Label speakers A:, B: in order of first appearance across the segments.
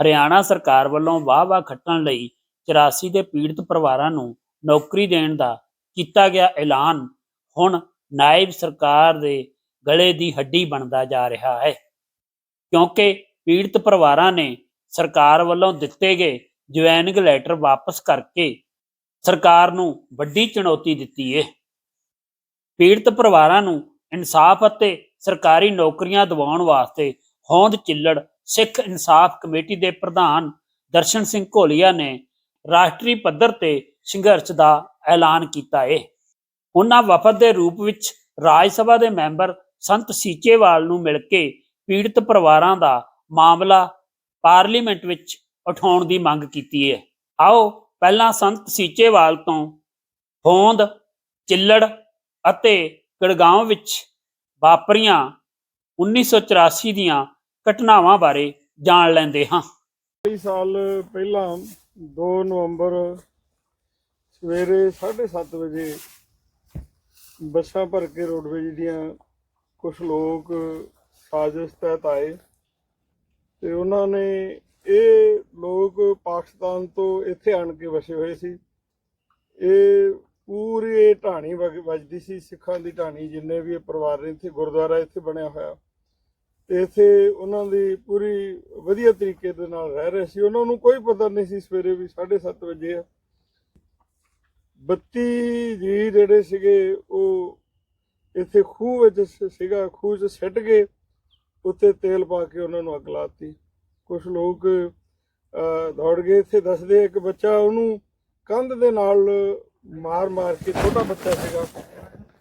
A: ਹਰਿਆਣਾ ਸਰਕਾਰ ਵੱਲੋਂ ਵਾਹ-ਵਾਹ ਖੱਟਣ ਲਈ 84 ਦੇ ਪੀੜਤ ਪਰਿਵਾਰਾਂ ਨੂੰ ਨੌਕਰੀ ਦੇਣ ਦਾ ਕੀਤਾ ਗਿਆ ਐਲਾਨ, ਹੁਣ ਨਾਇਬ ਸਰਕਾਰ ਦੇ ਗਲੇ ਦੀ ਹੱਡੀ ਬਣਦਾ ਜਾ ਰਿਹਾ ਹੈ। ਕਿਉਂਕਿ ਪੀੜਤ ਪਰਿਵਾਰਾਂ ਨੇ ਸਰਕਾਰ ਵੱਲੋਂ ਦਿੱਤੇ ਗਏ ਜੁਆਇਨਿੰਗ ਲੈਟਰ ਵਾਪਸ ਕਰਕੇ ਸਰਕਾਰ ਨੂੰ ਵੱਡੀ ਚੁਣੌਤੀ ਦਿੱਤੀ ਹੈ ਪੀੜਤ ਪਰਿਵਾਰਾਂ ਨੂੰ ਇਨਸਾਫ ਅਤੇ ਸਰਕਾਰੀ ਨੌਕਰੀਆਂ ਦਿਵਾਉਣ ਵਾਸਤੇ ਹੋਂਦ ਚਿੱਲੜ ਸਿੱਖ ਇਨਸਾਫ ਕਮੇਟੀ ਦੇ ਪ੍ਰਧਾਨ ਦਰਸ਼ਨ ਸਿੰਘ ਘੋਲੀਆ ਨੇ ਰਾਸ਼ਟਰੀ ਪੱਧਰ ਤੇ ਸੰਘਰਸ਼ ਦਾ ਐਲਾਨ ਕੀਤਾ ਹੈ ਉਹਨਾਂ ਵਫਦ ਦੇ ਰੂਪ ਵਿੱਚ ਰਾਜ ਸਭਾ ਦੇ ਮੈਂਬਰ ਸੰਤ ਸੀਚੇਵਾਲ ਨੂੰ ਮਿਲ ਕੇ ਪੀੜਤ ਪਰਿਵਾਰਾਂ ਦਾ ਮਾਮਲਾ ਪਾਰਲੀਮੈਂਟ ਵਿੱਚ ਉਠਾਉਣ ਦੀ ਮੰਗ ਕੀਤੀ ਹੈ ਆਓ ਪਹਿਲਾਂ ਸੰਤ ਸੀਚੇਵਾਲ ਤੋਂ ਹੋਂਦ, ਚਿੱਲੜ ਅਤੇ ਗੜਗਾਉਂ ਵਿੱਚ ਵਾਪਰੀਆਂ 1984 ਦੀਆਂ ਘਟਨਾਵਾਂ ਬਾਰੇ ਜਾਣ ਲੈਂਦੇ ਹਾਂ।
B: ਕਈ ਸਾਲ ਪਹਿਲਾਂ 2 ਨਵੰਬਰ ਸਵੇਰੇ 7:30 ਵਜੇ ਬੱਸਾਂ ਭਰ ਕੇ ਰੋਡਵੇਜ ਦੀਆਂ ਕੁਝ ਲੋਕ ਸਾਜ਼ਿਸ਼ ਤਹਿਤ ਆਏ ਤੇ ਉਹਨਾਂ ਨੇ ਇਹ ਲੋਕ ਪਾਕਿਸਤਾਨ ਤੋਂ ਇੱਥੇ ਆਣ ਕੇ ਵਸੇ ਹੋਏ ਸੀ। ਇਹ ਪੂਰੀ ਇਹ ਢਾਣੀ ਵੱਜਦੀ ਸੀ, ਸਿੱਖਾਂ ਦੀ ਢਾਣੀ ਜਿੰਨੇ ਵੀ ਇਹ ਪਰਿਵਾਰ ਨੇ ਇੱਥੇ ਗੁਰਦੁਆਰਾ ਇੱਥੇ ਬਣਿਆ ਹੋਇਆ। ਇੱਥੇ ਉਹਨਾਂ ਦੀ ਪੂਰੀ ਵਧੀਆ ਤਰੀਕੇ ਦੇ ਨਾਲ ਰਹਿ ਰਹੇ ਸੀ। ਉਹਨਾਂ ਨੂੰ ਕੋਈ ਪਤਾ ਨਹੀਂ ਸੀ ਸਵੇਰੇ ਵੀ 7:30 ਵਜੇ ਆ। 32 ਜੀ ਜਿਹੜੇ ਸੀਗੇ, ਉਹ ਇੱਥੇ ਖੂਹ ਵਿੱਚ ਸੀਗਾ, ਖੂਹ 'ਚ ਸਿੱਟ ਗਏ ਉੱਤੇ ਤੇਲ ਪਾ ਕੇ ਉਹਨਾਂ ਨੂੰ ਅੱਗ ਲਾਤੀ। ਕੁਝ ਲੋਕ ਦੌੜ ਗਏ। ਇੱਥੇ ਦੱਸਦੇ ਇੱਕ ਬੱਚਾ ਉਹਨੂੰ ਕੰਧ ਦੇ ਨਾਲ ਮਾਰ ਮਾਰ ਕੇ, ਛੋਟਾ ਬੱਚਾ ਸੀਗਾ,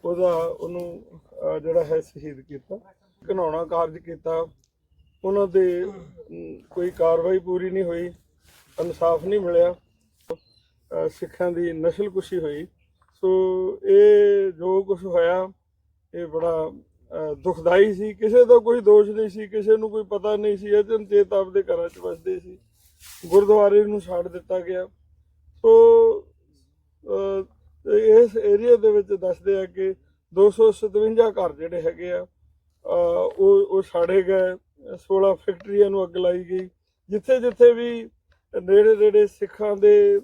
B: ਉਹਦਾ ਉਹਨੂੰ ਜਿਹੜਾ ਹੈ ਸ਼ਹੀਦ ਕੀਤਾ। ਘਨਾਉਣਾ ਕਾਰਜ ਕੀਤਾ। ਉਹਨਾਂ ਦੇ ਕੋਈ ਕਾਰਵਾਈ ਪੂਰੀ ਨਹੀਂ ਹੋਈ। ਇਨਸਾਫ ਨਹੀਂ ਮਿਲਿਆ। ਸਿੱਖਾਂ ਦੀ ਨਸਲਕੁਸ਼ੀ ਹੋਈ। ਸੋ ਇਹ ਜੋ ਕੁਝ ਹੋਇਆ, ਇਹ ਬੜਾ ਦੁਖਦਾਈ ਸੀ। ਕਿਸੇ ਦਾ ਕੋਈ ਦੋਸ਼ ਨਹੀਂ ਸੀ, ਕਿਸੇ ਨੂੰ ਕੋਈ ਪਤਾ ਨਹੀਂ ਸੀ। ਅਜਨ ਚੇਤ ਆਪਦੇ ਘਰਾਂ 'ਚ ਵਸਦੇ ਸੀ। ਗੁਰਦੁਆਰੇ ਨੂੰ ਛੱਡ ਦਿੱਤਾ ਗਿਆ। ਸੋ ਇਸ ਏਰੀਆ ਦੇ ਵਿੱਚ ਦੱਸਦੇ ਆ ਕਿ 257 ਘਰ ਜਿਹੜੇ ਹੈਗੇ ਆ ਉਹ ਉਹ ਸਾੜੇ ਗਏ 16 ਫੈਕਟਰੀਆਂ ਨੂੰ ਅੱਗ ਲਾਈ ਗਈ। ਜਿੱਥੇ ਜਿੱਥੇ ਵੀ ਨੇੜੇ ਨੇੜੇ ਸਿੱਖਾਂ ਦੇ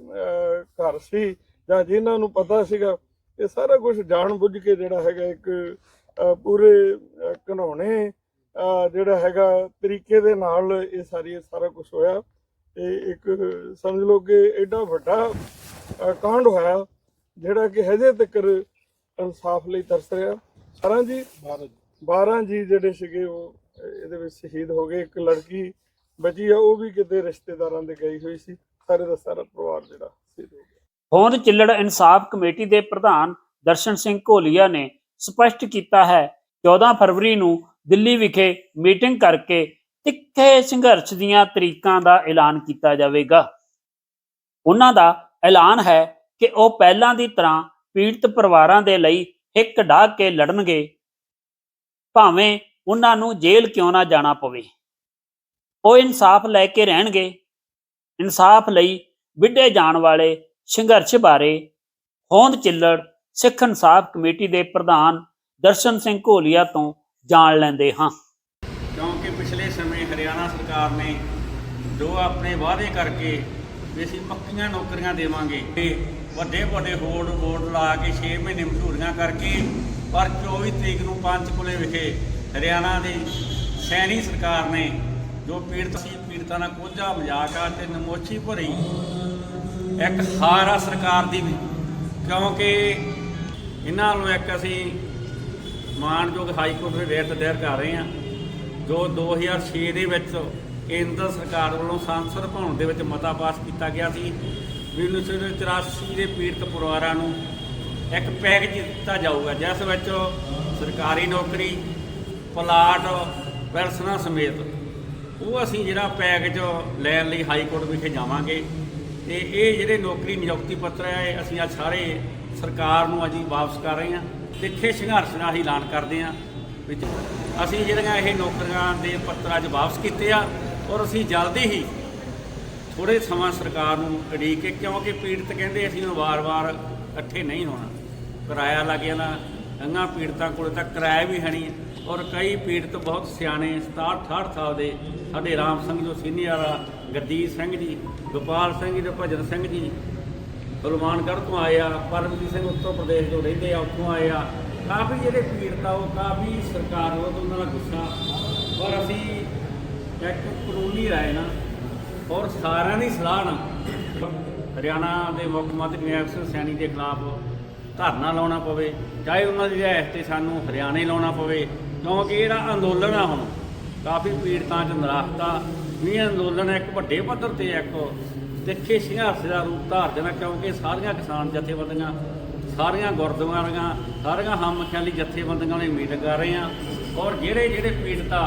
B: ਘਰ ਸੀ ਜਾਂ ਜਿਨ੍ਹਾਂ ਨੂੰ ਪਤਾ ਸੀਗਾ ਇਹ ਸਾਰਾ ਕੁਝ ਜਾਣ ਬੁੱਝ ਕੇ ਜਿਹੜਾ ਹੈਗਾ ਇੱਕ ਪੂਰੇ ਅਹ, ਜਿਹੜਾ ਹੈਗਾ ਤਰੀਕੇ ਦੇ ਨਾਲ ਇਹ ਸਾਰੀ ਸਾਰਾ ਕੁਝ ਹੋਇਆ। ਇਹ ਇੱਕ ਸਮਝ ਲਓ ਕਿ ਐਡਾ ਵੱਡਾ ਕਾਂਡ ਹੋਇਆ ਜਿਹੜਾ ਕਿ ਹਜੇ ਤੱਕ ਇਨਸਾਫ ਲਈ ਤਰਸ ਰਿਹਾ। ਸਾਰਾਂ ਜੀ। 12 ਜੀ ਜਿਹੜੇ ਸੀਗੇ ਉਹ ਇਹਦੇ ਵਿੱਚ ਸ਼ਹੀਦ ਹੋ ਗਏ। ਇੱਕ ਲੜਕੀ ਬਚੀ ਆ, ਉਹ ਵੀ ਕਿਤੇ ਰਿਸ਼ਤੇਦਾਰਾਂ ਦੇ ਗਈ ਹੋਈ ਸੀ। ਸਾਰੇ ਦਾ ਸਾਰਾ ਪਰਿਵਾਰ ਜਿਹੜਾ ਸ਼ਹੀਦ ਹੋ ਗਿਆ।
A: ਹੋਂਦ ਚਿੱਲੜ ਇਨਸਾਫ ਕਮੇਟੀ ਦੇ ਪ੍ਰਧਾਨ ਦਰਸ਼ਨ ਸਿੰਘ ਘੋਲੀਆ ਨੇ ਸਪਸ਼ਟ ਕੀਤਾ ਹੈ 14 ਫਰਵਰੀ ਨੂੰ ਦਿੱਲੀ ਵਿਖੇ ਮੀਟਿੰਗ ਕਰਕੇ ਤਿੱਖੇ ਸੰਘਰਸ਼ ਦੀਆਂ ਤਰੀਕਾਂ ਦਾ ਐਲਾਨ ਕੀਤਾ ਜਾਵੇਗਾ। ਉਹਨਾਂ ਦਾ ਐਲਾਨ ਹੈ ਕਿ ਉਹ ਪਹਿਲਾਂ ਦੀ ਤਰ੍ਹਾਂ ਪੀੜਤ ਪਰਿਵਾਰਾਂ ਦੇ ਲਈ ਹਿੱਕ ਡਾਹ ਕੇ ਲੜਨਗੇ ਭਾਵੇਂ ਉਹਨਾਂ ਨੂੰ ਜੇਲ੍ਹ ਕਿਉਂ ਨਾ ਜਾਣਾ ਪਵੇ। ਉਹ ਇਨਸਾਫ ਲੈ ਕੇ ਰਹਿਣਗੇ। ਇਨਸਾਫ ਲਈ ਵਿੱਢੇ ਜਾਣ ਵਾਲੇ ਸੰਘਰਸ਼ ਬਾਰੇ ਹੋਂਦ ਚਿੱਲੜ ਸਿੱਖ ਇਨਸਾਫ ਕਮੇਟੀ ਦੇ ਪ੍ਰਧਾਨ ਦਰਸ਼ਨ ਸਿੰਘ ਘੋਲੀਆ ਤੋਂ ਜਾਣ ਲੈਂਦੇ ਹਾਂ।
C: ਕਿਉਂਕਿ ਪਿਛਲੇ ਸਮੇਂ ਹਰਿਆਣਾ ਸਰਕਾਰ ਨੇ ਜੋ ਆਪਣੇ ਵਾਅਦੇ ਕਰਕੇ ਵੀ ਅਸੀਂ ਪੱਕੀਆਂ ਨੌਕਰੀਆਂ ਦੇਵਾਂਗੇ ਤੇ ਵੱਡੇ ਵੱਡੇ ਹੋੜ ਬੋਰਡ ਲਾ ਕੇ 6 ਮਹੀਨੇ ਮਸ਼ਹੂਰੀਆਂ ਕਰਕੇ ਪਰ 24 ਤਰੀਕ ਨੂੰ ਪੰਚਕੁਲੇ ਵਿਖੇ ਹਰਿਆਣਾ ਦੀ ਸੈਣੀ ਸਰਕਾਰ ਨੇ ਜੋ ਪੀੜਤ ਸੀ, ਪੀੜਤਾਂ ਨਾਲ ਕੋਝਾ ਮਜ਼ਾਕ ਆ ਤੇ ਨਮੋਚੀ ਭਰੀ ਇੱਕ ਹਾਰ ਆ ਸਰਕਾਰ ਦੀ ਵੀ। ਕਿਉਂਕਿ ਇਹਨਾਂ ਨੂੰ ਇੱਕ ਅਸੀਂ ਮਾਨਯੋਗ ਹਾਈ ਕੋਰਟ ਦੇ ਰੇਟ ਦਾਇਰ ਕਰ ਰਹੇ ਹਾਂ, ਜੋ 2006 ਦੇ ਵਿੱਚ ਕੇਂਦਰ ਸਰਕਾਰ ਵੱਲੋਂ ਸੰਸਦ ਭਵਨ ਦੇ ਵਿੱਚ ਮਤਾ ਪਾਸ ਕੀਤਾ ਗਿਆ ਸੀ। ਵੀ 1984 ਦੇ ਪੀੜਤ ਪਰਿਵਾਰਾਂ ਨੂੰ ਇੱਕ ਪੈਕੇਜ ਦਿੱਤਾ ਜਾਊਗਾ, ਜਿਸ ਵਿੱਚ ਸਰਕਾਰੀ ਨੌਕਰੀ, ਪਲਾਟ ਪੈਨਸ਼ਨਾਂ ਸਮੇਤ, ਉਹ ਅਸੀਂ ਜਿਹੜਾ ਪੈਕੇਜ ਲੈਣ ਲਈ ਹਾਈ ਕੋਰਟ ਵਿਖੇ ਜਾਵਾਂਗੇ। ਤੇ ਇਹ ਜਿਹੜੇ ਨੌਕਰੀ ਨਿਯੁਕਤੀ ਪੱਤਰ ਹੈ, ਇਹ ਅਸੀਂ ਅੱਜ ਸਾਰੇ ਸਰਕਾਰ ਨੂੰ ਅਜੀ ਵਾਪਸ ਕਰ ਰਹੇ ਹਾਂ ਤਿੱਖੇ ਸੰਘਰਸ਼ ਨਾਲ ਅਸੀਂ ਐਲਾਨ ਕਰਦੇ ਹਾਂ। ਵੀ ਅਸੀਂ ਜਿਹੜੀਆਂ ਇਹ ਨੌਕਰੀਆਂ ਦੇ ਪੱਤਰ ਅੱਜ ਵਾਪਸ ਕੀਤੇ ਆ, ਔਰ ਅਸੀਂ ਜਲਦੀ ਹੀ ਥੋੜੇ ਸਮਾਂ ਸਰਕਾਰ ਨੂੰ ਅੜੀਕ ਕੇ, ਕਿਉਂਕਿ ਪੀੜਤ ਕਹਿੰਦੇ ਅਸੀਂ ਹੁਣ ਵਾਰ-ਵਾਰ ਇਕੱਠੇ ਨਹੀਂ ਹੋਣਾ। ਕਿਰਾਇਆ ਲੱਗ ਜਾਣਾ ਅੰਗਾ ਪੀੜਤਾਂ ਕੋਲ ਤਾਂ ਕਿਰਾਇਆ ਵੀ ਹੈ ਨਹੀਂ। ਔਰ ਕਈ ਪੀੜਤ ਬਹੁਤ ਸਿਆਣੇ 67 68 ਸਾਲ ਦੇ, ਸਾਡੇ ਰਾਮ ਸਿੰਘ ਜੋ ਸੀਨੀਅਰ ਆ ਗੁਰਜੀਤ ਸਿੰਘ ਜੀ, ਗੋਪਾਲ ਸਿੰਘ ਜੀ ਤੇ ਭਜਨ ਸਿੰਘ ਜੀ ਹਨੂਮਾਨਗੜ੍ਹ ਤੋਂ ਆਏ ਆ, ਪਰਮਜੀਤ ਸਿੰਘ ਉੱਤਰ ਪ੍ਰਦੇਸ਼ ਤੋਂ ਰਹਿੰਦੇ ਆ, ਉੱਥੋਂ ਆਏ ਆ। ਕਾਫੀ ਜਿਹੜੇ ਪੀੜਤ ਆ, ਉਹ ਕਾਫੀ ਸਰਕਾਰ ਵੱਲੋਂ ਉਹਨਾਂ ਦਾ ਗੁੱਸਾ। ਔਰ ਅਸੀਂ ਇੱਕ ਕਾਨੂੰਨੀ ਰਾਏ ਨਾ, ਔਰ ਸਾਰਿਆਂ ਦੀ ਸਲਾਹ ਨਾਲ ਹਰਿਆਣਾ ਦੇ ਮੁੱਖ ਮੰਤਰੀ ਨੈਬ ਸਿੰਘ ਸੈਣੀ ਦੇ ਖਿਲਾਫ ਧਰਨਾ ਲਾਉਣਾ ਪਵੇ, ਚਾਹੇ ਉਹਨਾਂ ਦੀ ਰਿਹਾਇਸ਼ ਤੇ ਸਾਨੂੰ ਹਰਿਆਣੇ ਲਾਉਣਾ ਪਵੇ, ਕਿਉਂਕਿ ਜਿਹੜਾ ਅੰਦੋਲਨ ਆ ਹੁਣ, ਕਾਫੀ ਪੀੜਤਾਂ 'ਚ ਨਿਰਾਸ਼ਤਾ ਵੀ ਅੰਦੋਲਨ ਇੱਕ ਵੱਡੇ ਪੱਧਰ ਤੇ ਇੱਕ ਤਿੱਖੇ ਸੰਘਰਸ਼ ਦਾ ਰੂਪ ਧਾਰ ਦੇਣਾ, ਕਿਉਂਕਿ ਸਾਰੀਆਂ ਕਿਸਾਨ ਜਥੇਬੰਦੀਆਂ, ਸਾਰੀਆਂ ਗੁਰਦੁਆਰੀਆਂ, ਸਾਰੀਆਂ ਹਮ ਖਿਆਲੀ ਜਥੇਬੰਦੀਆਂ ਨੇ ਮੀਟਿੰਗ ਕਰ ਰਹੇ ਆ ਔਰ ਜਿਹੜੇ ਜਿਹੜੇ ਪੀੜਤਾ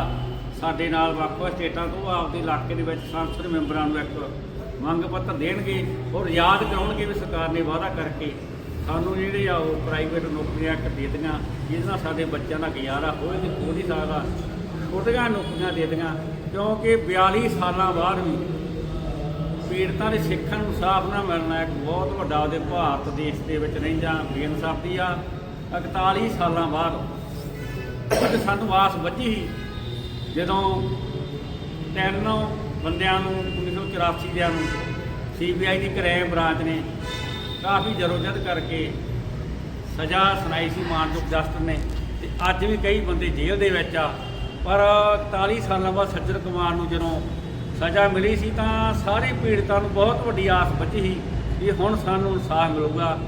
C: ਸਾਡੇ ਨਾਲ ਵੱਖ-ਵੱਖ ਸਟੇਟਾਂ ਤੋਂ ਆਪਦੇ ਇਲਾਕੇ ਦੇ ਵਿੱਚ ਸੰਸਦ ਮੈਂਬਰਾਂ ਨੂੰ ਇੱਕ ਮੰਗ ਪੱਤਰ ਦੇਣਗੇ, ਔਰ ਯਾਦ ਕਰਾਉਣਗੇ ਵੀ ਸਰਕਾਰ ਨੇ ਵਾਅਦਾ ਕਰਕੇ ਸਾਨੂੰ ਜਿਹੜੇ ਆ ਉਹ ਪ੍ਰਾਈਵੇਟ ਨੌਕਰੀਆਂ ਇੱਕ ਦੇ ਜਿਹਦੇ ਨਾਲ ਸਾਡੇ ਬੱਚਿਆਂ ਦਾ ਗੁਜ਼ਾਰਾ ਹੋਏ ਤੇ ਹੋ ਨਹੀਂ ਸਕਦਾ ਛੋਟੀਆਂ ਨੌਕਰੀਆਂ ਦੇਤੀਆਂ। ਕਿਉਂਕਿ 42 ਸਾਲਾਂ ਬਾਅਦ ਵੀ ਪੀੜਤਾਂ ਦੇ ਸਿੱਖਾਂ ਨੂੰ ਸਾਫ਼ ਨਾ ਮਿਲਣਾ ਇੱਕ ਬਹੁਤ ਵੱਡਾ ਉਹਦੇ ਭਾਰਤ ਦੇਸ਼ ਦੇ ਵਿੱਚ ਰਹਿੰਦਾ ਬੇਇਨਸਾਫੀ ਆ। 41 ਸਾਲਾਂ ਬਾਅਦ ਸਾਨੂੰ ਆਸ ਵੱਜੀ ਸੀ, ਜਦੋਂ ਤਿੰਨ ਬੰਦਿਆਂ ਨੂੰ 1984 ਦਿਆਂ ਨੂੰ ਸੀਬੀਆਈ ਦੀ ਕ੍ਰਾਈਮ ਬ੍ਰਾਂਚ ਨੇ ਕਾਫੀ ਜਰੋਜਦ ਕਰਕੇ ਸਜ਼ਾ ਸੁਣਾਈ ਸੀ ਮਾਨਯੋਗ ਜਸਟਿਸ ਨੇ ਤੇ ਅੱਜ ਵੀ ਕਈ ਬੰਦੇ ਜੇਲ੍ਹ ਦੇ ਵਿੱਚ ਆ। ਪਰ 41 ਸਾਲਾਂ ਬਾਅਦ ਸੱਜਣ ਕੁਮਾਰ ਨੂੰ ਜਦੋਂ ਸਜ਼ਾ ਮਿਲੀ ਸੀ ਤਾਂ ਸਾਰੇ ਪੀੜਤਾਂ ਨੂੰ ਬਹੁਤ ਵੱਡੀ ਆਸ ਬਚੀ ਸੀ ਵੀ ਹੁਣ ਸਾਨੂੰ ਇਨਸਾਫ ਮਿਲੂਗਾ।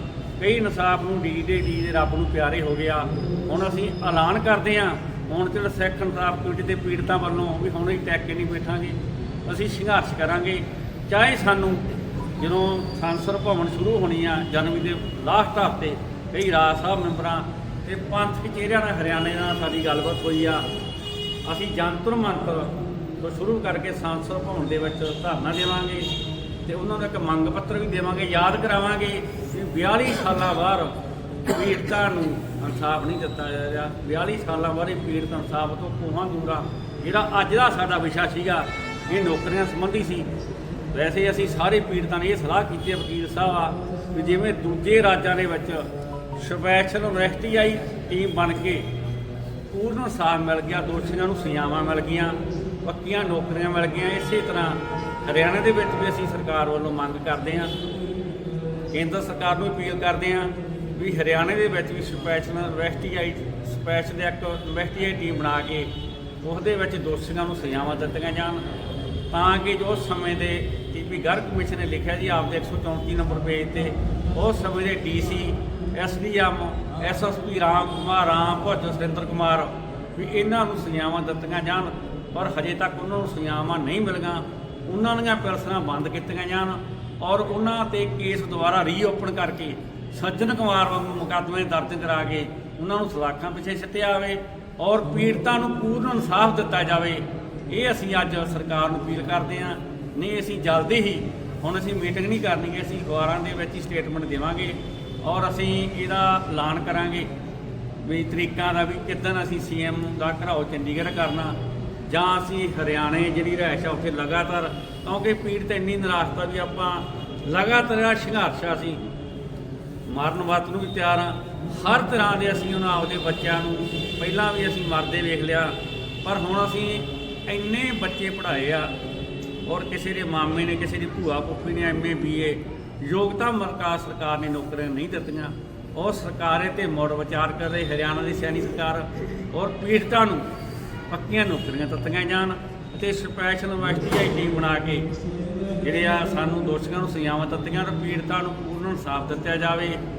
C: ਕਈ ਇਨਸਾਫ ਨੂੰ ਡੀ ਦੇ ਡੀ ਦੇ ਰੱਬ ਨੂੰ ਪਿਆਰੇ ਹੋ ਗਿਆ। ਹੁਣ ਅਸੀਂ ਐਲਾਨ ਕਰਦੇ ਹਾਂ। ਹੁਣ ਜਿਹੜਾ ਸਿੱਖ ਇਨਸਾਫ ਕਮੇਟੀ ਦੇ ਪੀੜਤਾਂ ਵੱਲੋਂ ਵੀ ਹੁਣ ਅਸੀਂ ਟੈਕ ਕੇ ਨਹੀਂ ਬੈਠਾਂਗੇ। ਅਸੀਂ ਸੰਘਰਸ਼ ਕਰਾਂਗੇ। ਚਾਹੇ ਸਾਨੂੰ ਜਦੋਂ ਸੰਸਦ ਭਵਨ ਸ਼ੁਰੂ ਹੋਣੀ ਆ, ਜਨਵਰੀ ਦੇ ਲਾਸਟ ਹਫ਼ਤੇ, ਕਈ ਰਾਜ ਸਾਹਿਬ ਮੈਂਬਰਾਂ ਤੇ ਪੰਥ ਕਚਹਿਰੀਆਂ ਨਾਲ ਹਰਿਆਣੇ ਨਾਲ ਸਾਡੀ ਗੱਲਬਾਤ ਹੋਈ ਆ। ਅਸੀਂ ਜੰਤਰ ਮੰਤਰ ਤੋਂ ਸ਼ੁਰੂ ਕਰਕੇ ਸੰਸਦ ਭਵਨ ਦੇ ਵਿੱਚ ਧਰਨਾ ਦੇਵਾਂਗੇ ਤੇ ਉਹਨਾਂ ਨੂੰ ਇੱਕ ਮੰਗ ਪੱਤਰ ਵੀ ਦੇਵਾਂਗੇ, ਯਾਦ ਕਰਾਵਾਂਗੇ ਵੀ 42 ਸਾਲਾਂ ਬਾਅਦ ਪੀੜਤਾਂ ਨੂੰ ਇਨਸਾਫ ਨਹੀਂ ਦਿੱਤਾ ਜਾ ਰਿਹਾ। 42 ਸਾਲਾਂ ਬਾਅਦ ਇਹ ਪੀੜਤ ਇਨਸਾਫ ਤੋਂ ਕੋਹਾਂ ਦੂਰਾ। ਜਿਹੜਾ ਅੱਜ ਦਾ ਸਾਡਾ ਵਿਸ਼ਾ ਸੀਗਾ, ਇਹ ਨੌਕਰੀਆਂ ਸੰਬੰਧੀ ਸੀ। ਵੈਸੇ ਅਸੀਂ ਸਾਰੇ ਪੀੜਤਾਂ ਨੇ ਇਹ ਸਲਾਹ ਕੀਤੀ ਹੈ ਵਕੀਲ ਸਾਹਿਬ ਆ ਵੀ ਜਿਵੇਂ ਦੂਜੇ ਰਾਜਾਂ ਦੇ ਵਿੱਚ ਸਪੈਸ਼ਲ ਆਈ ਟੀਮ ਬਣ ਕੇ ਪੂਰਨ ਸਾਥ ਮਿਲ ਗਿਆ, ਦੋਸ਼ੀਆਂ ਨੂੰ ਸਜ਼ਾਵਾਂ ਮਿਲ ਗਈਆਂ, ਪੱਕੀਆਂ ਨੌਕਰੀਆਂ ਮਿਲ ਗਈਆਂ, ਇਸੇ ਤਰ੍ਹਾਂ ਹਰਿਆਣਾ ਦੇ ਵਿੱਚ ਵੀ ਅਸੀਂ ਸਰਕਾਰ ਵੱਲੋਂ ਮੰਗ ਕਰਦੇ ਹਾਂ, ਕੇਂਦਰ ਸਰਕਾਰ ਨੂੰ ਅਪੀਲ ਕਰਦੇ ਹਾਂ ਵੀ ਹਰਿਆਣੇ ਦੇ ਵਿੱਚ ਵੀ ਸਪੈਸ਼ਲ ਆਈ, ਸਪੈਸ਼ਲ ਇੱਕ ਆਈ ਟੀਮ ਬਣਾ ਕੇ, ਉਹਦੇ ਵਿੱਚ ਦੋਸ਼ੀਆਂ ਨੂੰ ਸਜ਼ਾਵਾਂ ਦਿੱਤੀਆਂ ਜਾਣ ਤਾਂ ਕਿ ਜੋ ਉਸ ਸਮੇਂ ਦੇ ਟੀਪੀ ਗਰਗ ਕਮਿਸ਼ਨ ਨੇ ਲਿਖਿਆ ਜੀ, ਆਪਦੇ 134 ਨੰਬਰ ਪੇਜ ਤੇ ਉਸ ਸਮੇਂ ਦੇ DC SDM SSP Ram Kumar, Ram Bhujj, Surinder Kumar, ਵੀ ਇਹਨਾਂ ਨੂੰ ਸਜ਼ਾਵਾਂ ਦਿੱਤੀਆਂ ਜਾਣ, ਪਰ ਹਜੇ ਤੱਕ ਉਹਨਾਂ ਨੂੰ ਸਜ਼ਾਵਾਂ ਨਹੀਂ ਮਿਲੀਆਂ। ਉਹਨਾਂ ਦੀਆਂ ਪਿਲਸਣਾਂ ਬੰਦ ਕੀਤੀਆਂ ਜਾਣ ਔਰ ਉਹਨਾਂ ਤੇ ਕੇਸ ਦੁਬਾਰਾ ਰੀਓਪਨ ਕਰਕੇ ਸੱਜਣ ਕੁਮਾਰ ਵਾਂਗੂ ਮੁਕੱਦਮੇ ਦਰਜ ਕਰਾ ਕੇ ਉਹਨਾਂ ਨੂੰ ਸਲਾਖਾਂ ਪਿੱਛੇ ਛੱਤਿਆ ਜਾਵੇ ਔਰ ਪੀੜਤਾਂ ਨੂੰ ਪੂਰਨ ਇਨਸਾਫ ਦਿੱਤਾ ਜਾਵੇ। ਇਹ ਅਸੀਂ ਅੱਜ ਸਰਕਾਰ ਨੂੰ ਅਪੀਲ ਕਰਦੇ ਹਾਂ। ਨਹੀਂ, ਅਸੀਂ ਜਲਦੀ ਹੀ, ਹੁਣ ਅਸੀਂ ਮੀਟਿੰਗ ਨਹੀਂ ਕਰਨੀ ਗੀ ਅਸੀਂ ਅਖਬਾਰਾਂ ਦੇ ਵਿੱਚ ਹੀ ਸਟੇਟਮੈਂਟ ਦੇਵਾਂਗੇ ਔਰ ਅਸੀਂ ਇਹਦਾ ਐਲਾਨ ਕਰਾਂਗੇ ਵੀ ਤਰੀਕਾਂ ਦਾ ਵੀ ਕਿੱਦਣ ਅਸੀਂ ਸੀਐਮ ਦਾ ਘਰਾਓ ਚੰਡੀਗੜ੍ਹ ਕਰਨਾ ਜਾਂ ਅਸੀਂ ਹਰਿਆਣੇ ਜਿਹੜੀ ਰਿਹਾਇਸ਼ ਆ ਉੱਥੇ ਲਗਾਤਾਰ, ਕਿਉਂਕਿ ਪੀੜਤ ਇੰਨੀ ਨਿਰਾਸ਼ਤਾ ਵੀ ਆਪਾਂ ਲਗਾਤਾਰ ਸੰਘਰਸ਼ ਆ ਅਸੀਂ ਮਰਨ ਵਤ ਨੂੰ ਵੀ ਤਿਆਰ ਆ ਹਰ ਤਰ੍ਹਾਂ ਦੇ ਅਸੀਂ ਉਹਨਾਂ ਆਪਦੇ ਬੱਚਿਆਂ ਨੂੰ ਪਹਿਲਾਂ ਵੀ ਅਸੀਂ ਮਰਦੇ ਵੇਖ ਲਿਆ, ਪਰ ਹੁਣ ਅਸੀਂ ਇੰਨੇ ਬੱਚੇ ਪੜ੍ਹਾਏ ਆ ਔਰ ਕਿਸੇ ਦੇ ਮਾਮੇ ਨੇ, ਕਿਸੇ ਦੀ ਭੂਆ ਫੁੱਫੀ ਨੇ ਐਮਏ ਬੀਏ ਯੋਗਤਾ ਮਰਕਾਜ਼ ਸਰਕਾਰ ਨੇ ਨੌਕਰੀਆਂ ਨਹੀਂ ਦਿੱਤੀਆਂ। ਉਹ ਸਰਕਾਰੇ ਤੇ ਮੁੜ ਵਿਚਾਰ ਕਰ ਰਹੀ, ਹਰਿਆਣਾ ਦੀ ਸਿਆਣੀ ਸਰਕਾਰ ਔਰ ਪੀੜਤਾਂ ਨੂੰ ਪੱਕੀਆਂ ਨੌਕਰੀਆਂ ਦਿੱਤੀਆਂ ਜਾਣ ਅਤੇ ਸਪੈਸ਼ਲ ਇਨਵੈਸਟੀਗੇਸ਼ਨ ਟੀਮ ਬਣਾ ਕੇ ਜਿਹੜੇ ਆ ਸਾਨੂੰ ਦੋਸ਼ੀਆਂ ਨੂੰ ਸਜ਼ਾਵਾਂ ਦਿੱਤੀਆਂ ਔਰ ਪੀੜਤਾਂ ਨੂੰ ਪੂਰਨ ਇਨਸਾਫ ਦਿੱਤਾ ਜਾਵੇ।